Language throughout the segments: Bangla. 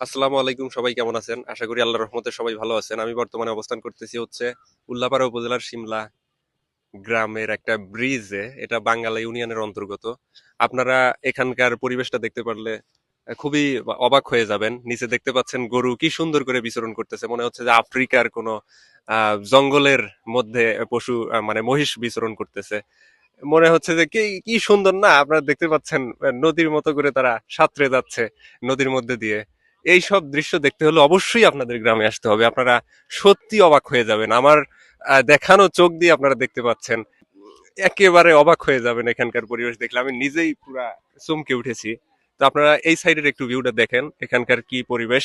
আসসালামু আলাইকুম, সবাই কেমন আছেন? আশা করি আল্লাহর রহমতে সবাই ভালো আছেন। আমি বর্তমানে অবস্থান করতেছি হচ্ছে উল্লাপাড়া উপজেলার সিমলা গ্রামের একটা ব্রিজে। এটা বাঙ্গালা ইউনিয়নের অন্তর্গত। আপনারা এখানকার পরিবেশটা দেখতে পারলে খুবই অবাক হয়ে যাবেন। নিচে দেখতে পাচ্ছেন গরু কি সুন্দর করে বিচরণ করতেছে। মনে হচ্ছে যে আফ্রিকার কোনো জঙ্গলের মধ্যে পশু মানে মহিষ বিচরণ করতেছে। মনে হচ্ছে যে কি কি সুন্দর না? আপনারা দেখতে পাচ্ছেন, নদীর মতো করে তারা সাঁতরে যাচ্ছে নদীর মধ্যে দিয়ে। এই সব দৃশ্য দেখতে হলে অবশ্যই আপনাদের গ্রামে আসতে হবে। আপনারা সত্যি অবাক হয়ে যাবেন। আমার দেখানো চোখ দিয়ে আপনারা দেখতে পাচ্ছেন। একেবারে অবাক হয়ে যাবেন এখানকার পরিবেশ দেখলে। আমি নিজেই পুরা চমকে উঠেছি। তো আপনারা এই সাইডের একটু ভিউটা দেখেন, এখানকার কি পরিবেশ।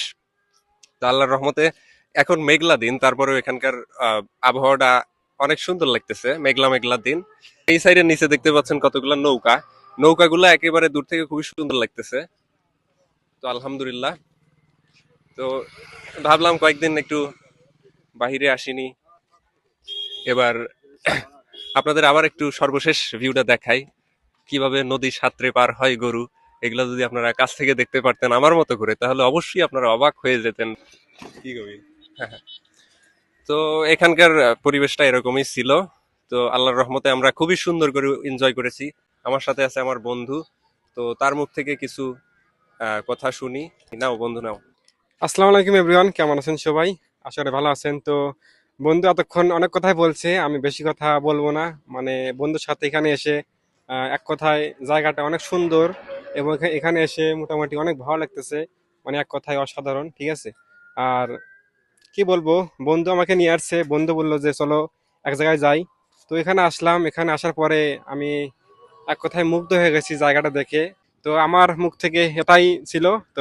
তো আল্লাহর রহমতে এখন মেঘলা দিন, তারপরেও এখানকার আবহাওয়াটা অনেক সুন্দর লাগতেছে, মেঘলা মেঘলা দিন। এই সাইডের নিচে দেখতে পাচ্ছেন কতগুলো নৌকা। নৌকাগুলো একেবারে দূর থেকে খুবই সুন্দর লাগতেছে। তো আলহামদুলিল্লাহ। তো ভাবলাম কয়েকদিন একটু বাহিরে আসিনি। এবার আপনাদের আবার একটু সর্বশেষ ভিউটা দেখাই। কীভাবে নদী সাঁতরে পার হয় গরু, এগুলো যদি আপনারা কাছ থেকে দেখতে পারতেন আমার মতো করে, তাহলে অবশ্যই আপনারা অবাক হয়ে যেতেন। কি কবি তো এখানকার পরিবেশটা এরকমই ছিল। তো আল্লাহর রহমতে আমরা খুবই সুন্দর করে এনজয় করেছি। আমার সাথে আছে আমার বন্ধু। তো তার মুখ থেকে কিছু কথা শুনি। নাও বন্ধু, নাও। আসসালামু আলাইকুম এভরিওয়ান, কেমন আছেন সবাই? করি ভালো আছেন। তো বন্ধু, এতক্ষণ অনেক কথাই বলছে, আমি বেশি কথা বলব না। মানে বন্ধুর সাথে এখানে এসে এক কথায় জায়গাটা অনেক সুন্দর এবং এখানে এসে মোটামুটি অনেক ভালো লাগতেছে। মানে এক কথায় অসাধারণ, ঠিক আছে? আর কি বলব, বন্ধু আমাকে নিয়ে আসছে। বন্ধু বলল যে, চলো এক জায়গায় যাই। তো এখানে আসলাম। এখানে আসার পরে আমি এক কথায় মুগ্ধ হয়ে গেছি জায়গাটা দেখে। তো আমার মুখ থেকে এটাই ছিল। তো